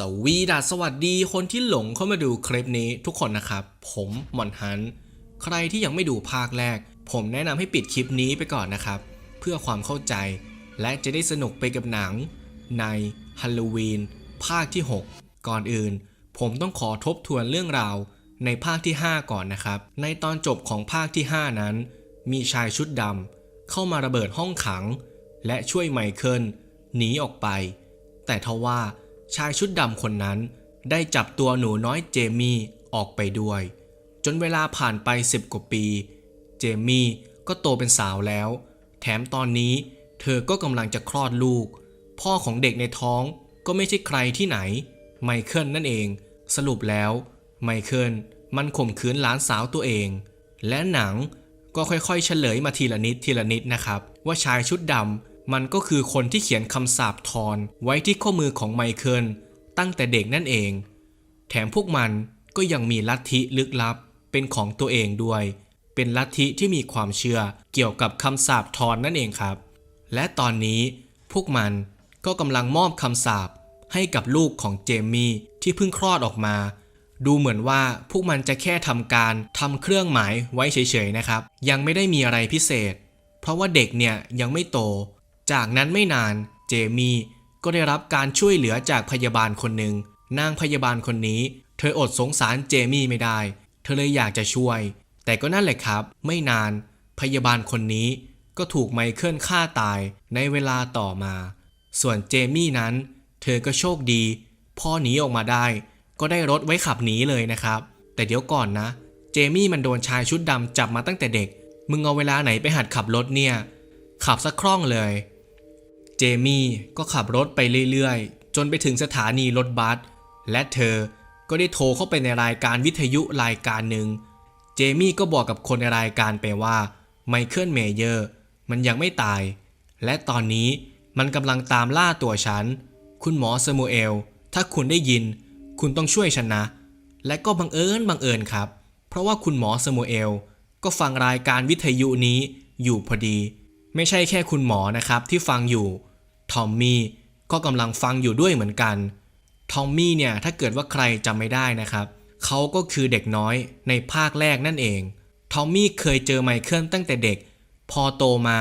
สวีดัสสวัสดีคนที่หลงเข้ามาดูคลิปนี้ทุกคนนะครับ ผมหมอนฮัน ใครที่ยังไม่ดูภาคแรก ผมแนะนำให้ปิดคลิปนี้ไปก่อนนะครับ เพื่อความเข้าใจ และจะได้สนุกไปกับหนัง ในฮัลโลวีนภาคที่ 6 ก่อนอื่น ผมต้องขอทบทวนเรื่องราวในภาคที่ 5 ก่อนนะครับ ในตอนจบของภาคที่ 5 นั้น มีชายชุดดำเข้ามาระเบิดห้องขัง และช่วยไมเคิลหนีออกไป แต่ทว่า ชายชุดดำคนนั้นได้จับตัวหนูน้อยเจมี่ออกไปด้วย จนเวลาผ่านไป10กว่าปี เจมี่ก็โตเป็นสาวแล้ว แถมตอนนี้เธอก็กำลังจะคลอดลูก พ่อของเด็กในท้องก็ไม่ใช่ใครที่ไหน ไมเคิลนั่นเอง สรุปแล้ว ไมเคิลมันข่มขืนหลานสาวตัวเอง และหนังก็ค่อยๆเฉลยมาทีละนิดทีละนิดนะครับ ว่าชายชุดดำ มันก็คือคนที่เขียนคำสาปทอนไว้ที่ข้อมือของไมเคิลตั้งแต่เด็กนั่นเอง แถมพวกมันก็ยังมีลัทธิลึกลับเป็นของตัวเองด้วย เป็นลัทธิที่มีความเชื่อเกี่ยวกับคำสาปทอนนั่นเองครับ และตอนนี้พวกมันก็กำลังมอบคำสาปให้กับลูกของเจมี่ที่เพิ่งคลอดออกมา ดูเหมือนว่าพวกมันจะแค่ทำการทำเครื่องหมายไว้เฉยๆนะครับ ยังไม่ได้มีอะไรพิเศษ เพราะว่าเด็กเนี่ยยังไม่โต จากนั้นไม่นานเจมี่ก็ได้รับการช่วยเหลือจากพยาบาลคนหนึ่ง นางพยาบาลคนนี้ เธออดสงสารเจมี่ไม่ได้ เธอเลยอยากจะช่วย แต่ก็นั่นแหละครับ ไม่นาน พยาบาลคนนี้ก็ถูกไมเคิลฆ่าตายในเวลาต่อมา ส่วนเจมี่นั้น เธอก็โชคดี พอหนีออกมาได้ ก็ได้รถไว้ขับหนีเลยนะครับ แต่เดี๋ยวก่อนนะ เจมี่มันโดนชายชุดดำจับมาตั้งแต่เด็ก มึงเอาเวลาไหนไปหัดขับรถเนี่ย ขับสักคล่องเลย เจมี่ก็ขับรถไปเรื่อยๆ จนไปถึงสถานีรถบัสและเธอก็ได้โทรเข้าไปในรายการวิทยุรายการหนึ่ง เจมี่ก็บอกกับคนในรายการไปว่าไมเคิลเมเยอร์มันยังไม่ตาย และตอนนี้มันกำลังตามล่าตัวฉัน คุณหมอซามูเอล ถ้าคุณได้ยิน คุณต้องช่วยฉันนะ และก็บังเอิญบังเอิญครับ เพราะว่าคุณหมอซามูเอล ก็ฟังรายการวิทยุนี้อยู่พอดี ไม่ใช่แค่คุณหมอนะครับที่ฟังอยู่ ทอมมี่ก็กำลังฟังอยู่ด้วยเหมือนกัน ทอมมี่เนี่ยถ้าเกิดว่าใครจำไม่ได้นะครับ เขาก็คือเด็กน้อยในภาคแรกนั่นเอง ทอมมี่เคยเจอไมเคิลตั้งแต่เด็ก พอโตมา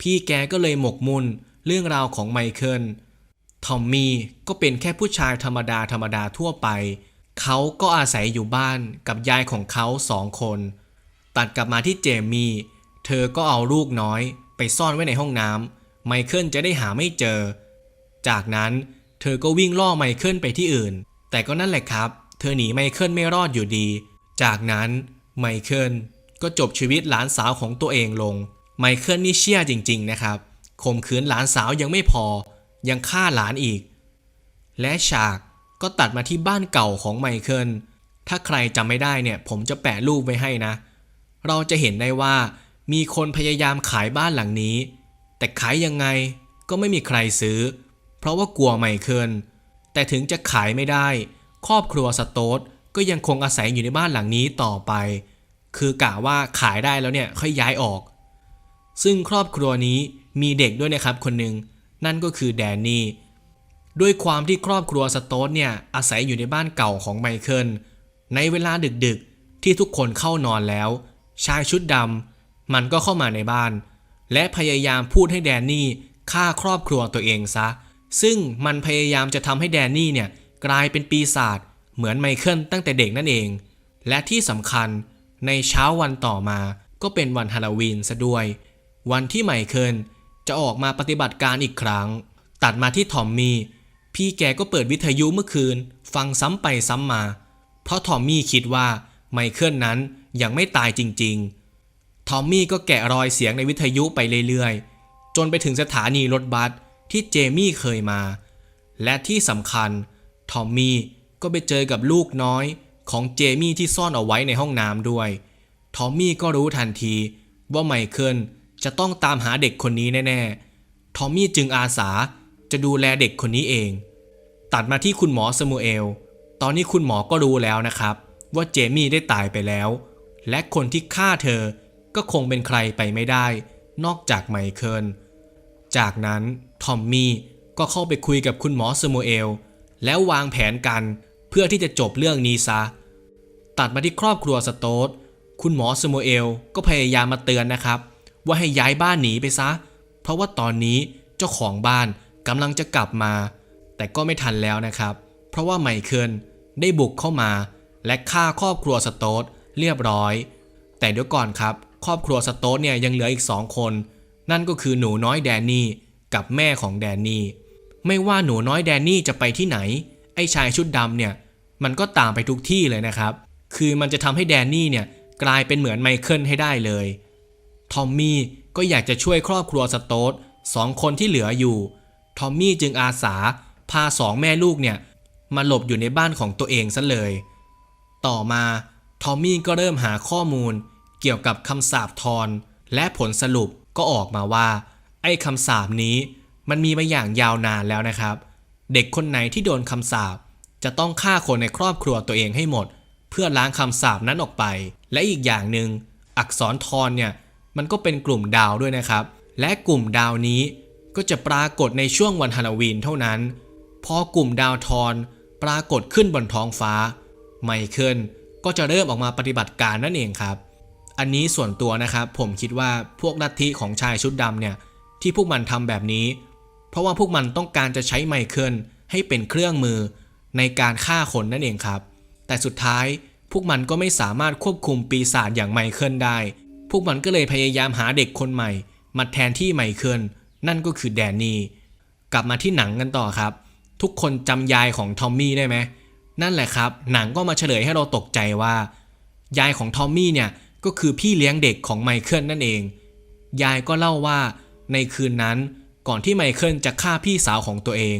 พี่แกก็เลยหมกมุ่นเรื่องราวของไมเคิล ทอมมี่ก็เป็นแค่ผู้ชายธรรมดาธรรมดาทั่วไป เขาก็อาศัยอยู่บ้านกับยายของเขาสองคน ตัดกลับมาที่เจมี่ เธอก็เอาลูกน้อยไปซ่อนไว้ในห้องน้ำ ไมเคิลจะได้หาไม่เจอ จากนั้นเธอก็วิ่งล่อไมเคิลไปที่อื่น แต่ก็นั่นแหละครับ เธอหนีไมเคิลไม่รอดอยู่ดี จากนั้นไมเคิลก็จบชีวิตหลานสาวของตัวเองลง ไมเคิลนี่เชี่ยจริง ๆ นะครับข่มขืนหลานสาวยังไม่พอ ยังฆ่าหลานอีก และฉากก็ตัดมาที่บ้านเก่าของไมเคิล ถ้าใครจำไม่ได้เนี่ยผมจะแปะรูปไว้ให้นะ เราจะเห็นได้ว่ามีคนพยายามขายบ้านหลังนี้ แต่ขายยังไงก็ไม่มีใครซื้อ เพราะว่ากลัวไมเคิลแต่ถึงจะขายไม่ได้ ครอบครัวสโตทก็ยังคงอาศัยอยู่ในบ้านหลังนี้ต่อไป คือกะว่าขายได้แล้วเนี่ยค่อยย้ายออก ซึ่งครอบครัวนี้มีเด็กด้วยนะครับคนหนึ่งนั่นก็คือแดนนี่ด้วยความที่ครอบครัวสโตทเนี่ยอาศัยอยู่ในบ้านเก่าของไมเคิลในเวลาดึกๆ ที่ทุกคนเข้านอนแล้ว ชายชุดดำมันก็เข้ามาในบ้าน และพยายามพูดให้แดนนี่ฆ่าครอบครัวตัวเองซะ ซึ่งมันพยายามจะทำให้แดนนี่เนี่ยกลายเป็นปีศาจเหมือนไมเคิลตั้งแต่เด็กนั่นเอง และที่สำคัญในเช้าวันต่อมาก็เป็นวันฮาโลวีนซะด้วย วันที่ไมเคิลจะออกมาปฏิบัติการอีกครั้ง ตัดมาที่ทอมมี่พี่แกก็เปิดวิทยุเมื่อคืน ฟังซ้ำไปซ้ำมา เพราะทอมมี่คิดว่าไมเคิลนั้นยังไม่ตายจริง ๆ ทอมมี่ก็แกะรอยเสียงในวิทยุไปเรื่อยๆ จนไปถึงสถานีรถบัสที่เจมี่เคยมา และที่สำคัญ ทอมมี่ก็ไปเจอกับลูกน้อยของเจมี่ที่ซ่อนเอาไว้ในห้องน้ำด้วย ทอมมี่ก็รู้ทันทีว่าไมเคิลจะต้องตามหาเด็กคนนี้แน่ๆ ทอมมี่จึงอาสาจะดูแลเด็กคนนี้เอง ตัดมาที่คุณหมอสมูเอล ตอนนี้คุณหมอก็รู้แล้วนะครับ ว่าเจมี่ได้ตายไปแล้ว และคนที่ฆ่าเธอ ก็คงเป็นใครไปไม่ได้ นอกจากไมเคิล จากนั้นทอมมี่ก็เข้าไปคุยกับคุณหมอสมูเอล แล้ววางแผนกันเพื่อที่จะจบเรื่องนี้ซะ ตัดมาที่ครอบครัวสโตสคุณหมอสโมเอลก็พยายามมาเตือนนะครับ ว่าให้ย้ายบ้านหนีไปซะ เพราะว่าตอนนี้เจ้าของบ้านกำลังจะกลับมา แต่ก็ไม่ทันแล้วนะครับ เพราะว่าไมเคิลได้บุกเข้ามา และฆ่าครอบครัวสโตสเรียบร้อย แต่เดี๋ยวก่อนครับ ครอบครัวสโตสเนี่ยยังเหลืออีกสองคน นั่นก็คือหนูน้อยแดนนี่กับแม่ของแดนนี่ไม่ว่าหนูน้อยแดนนี่จะไปที่ไหน ไอ้ชายชุดดำเนี่ย มันก็ตามไปทุกที่เลยนะครับ คือมันจะทำให้แดนนี่เนี่ยกลายเป็นเหมือนไมเคิลให้ได้เลย ทอมมี่ก็อยากจะช่วยครอบครัวสโตสสองคนที่เหลืออยู่ ทอมมี่จึงอาสาพาสองแม่ลูกเนี่ยมาหลบอยู่ในบ้านของตัวเองซะเลย ต่อมาทอมมี่ก็เริ่มหาข้อมูล กี่ยวกับคำสาปทอนและผลสรุปก็ออกมาว่า ไอ้คำสาปนี้มันมีมาอย่างยาวนานแล้วนะครับ เด็กคนไหนที่โดนคำสาปจะต้องฆ่าคนในครอบครัวตัวเองให้หมด เพื่อล้างคำสาปนั้นออกไป และอีกอย่างหนึ่งอักษรทอนเนี่ยมันก็เป็นกลุ่มดาวด้วยนะครับ และกลุ่มดาวนี้ก็จะปรากฏในช่วงวันฮาโลวีนเท่านั้น พอกลุ่มดาวทอนปรากฏขึ้นบนท้องฟ้า ไมเคิลก็จะเริ่มออกมาปฏิบัติการนั่นเองครับ อันนี้ส่วนตัวนะครับผมคิดว่าพวกลัทธิของชายชุดดำเนี่ยที่พวกมันทำแบบนี้ เพราะว่าพวกมันต้องการจะใช้ไมเคิลให้เป็นเครื่องมือในการฆ่าคนนั่นเองครับ แต่สุดท้ายพวกมันก็ไม่สามารถควบคุมปีศาจอย่างไมเคิลได้ พวกมันก็เลยพยายามหาเด็กคนใหม่ มาแทนที่ไมเคิลนั่นก็คือแดนนี่กลับมาที่หนังกันต่อครับ ทุกคนจำยายของทอมมี่ได้ไหมนั่นแหละครับ หนังก็มาเฉลยให้เราตกใจว่า ยายของทอมมี่เนี่ย ก็คือพี่เลี้ยงเด็กของไมเคิลนั่นเอง ยายก็เล่าว่าในคืนนั้นก่อนที่ไมเคิลจะฆ่าพี่สาวของตัวเอง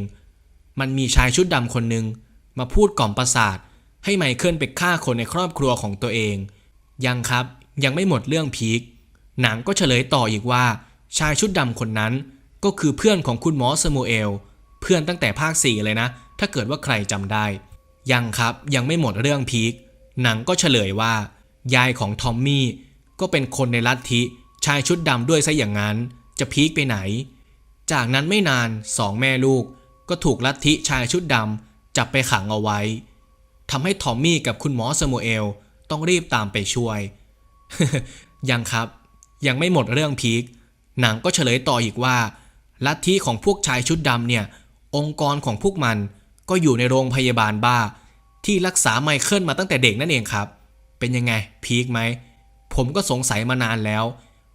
มันมีชายชุดดำคนหนึ่งมาพูดกล่อมประสาท ให้ไมเคิลไปฆ่าคนในครอบครัวของตัวเอง ยังครับยังไม่หมดเรื่องพีคหนังก็เฉลยต่ออีกว่า ชายชุดดำคนนั้นก็คือเพื่อนของคุณหมอสมูเอล เพื่อนตั้งแต่ภาค 4 เลยนะ ถ้าเกิดว่าใครจำได้ ยังครับยังไม่หมดเรื่องพีคหนังก็เฉลยว่า ยายของทอมมี่ก็เป็นคนในลัทธิชายชุดดำด้วยซะอย่างนั้น จะพีคไปไหน จากนั้นไม่นานสองแม่ลูกก็ถูกลัทธิชายชุดดำจับไปขังเอาไว้ทำให้ทอมมี่กับคุณหมอสมูเอลต้องรีบตามไปช่วย ยังครับ ยังไม่หมดเรื่องพีคหนังก็เฉลยต่ออีกว่า ลัทธิของพวกชายชุดดำเนี่ย องค์กรของพวกมันก็อยู่ในโรงพยาบาลบ้า ที่รักษาไมเคิลมาตั้งแต่เด็กนั่นเองครับ เป็นยังไง พีคไหม ผมก็สงสัยมานานแล้ว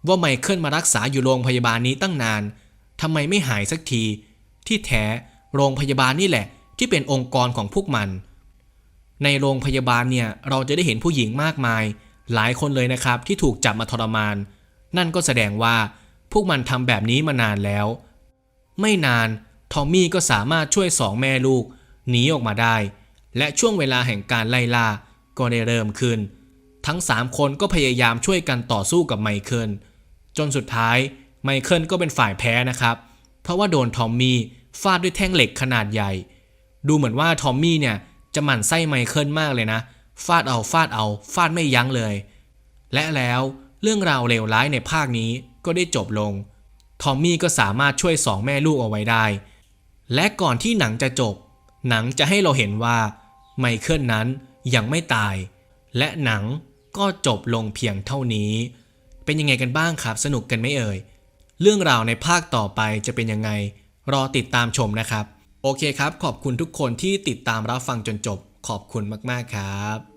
ว่าไมเคิลมารักษาอยู่โรงพยาบาลนี้ตั้งนานทำไมไม่หายสักที ที่แท้โรงพยาบาลนี่แหละ ที่เป็นองค์กรของพวกมัน ในโรงพยาบาลเนี่ยเราจะได้เห็นผู้หญิงมากมาย หลายคนเลยนะครับที่ถูกจับมาทรมาน นั่นก็แสดงว่าพวกมันทำแบบนี้มานานแล้ว ไม่นานทอมมี่ก็สามารถช่วยสองแม่ลูกหนีออกมาได้ และช่วงเวลาแห่งการไล่ล่า ก็ได้เริ่มขึ้น ทั้ง 3 คนก็พยายามช่วยกันต่อสู้กับไมเคิลจนสุดท้ายไมเคิลก็เป็นฝ่ายแพ้นะครับ เพราะว่าโดนทอมมี่ฟาดด้วยแท่งเหล็กขนาดใหญ่ ดูเหมือนว่าทอมมี่เนี่ยจะหมั่นไส้ไมเคิลมากเลยนะ ฟาดเอาฟาดเอา ฟาดไม่ยั้งเลย และแล้วเรื่องราวเลวร้ายในภาคนี้ก็ได้จบลง ทอมมี่ก็สามารถช่วยสองแม่ลูกเอาไว้ได้ และก่อนที่หนังจะจบ หนังจะให้เราเห็นว่าไมเคิลนั้น ยังไม่ตาย และหนังก็จบลงเพียงเท่านี้ เป็นยังไงกันบ้างครับ สนุกกันไม่เอ่ย เรื่องราวในภาคต่อไปจะเป็นยังไง รอติดตามชมนะครับ โอเคครับ ขอบคุณทุกคนที่ติดตามรับฟังจนจบ ขอบคุณมากๆครับ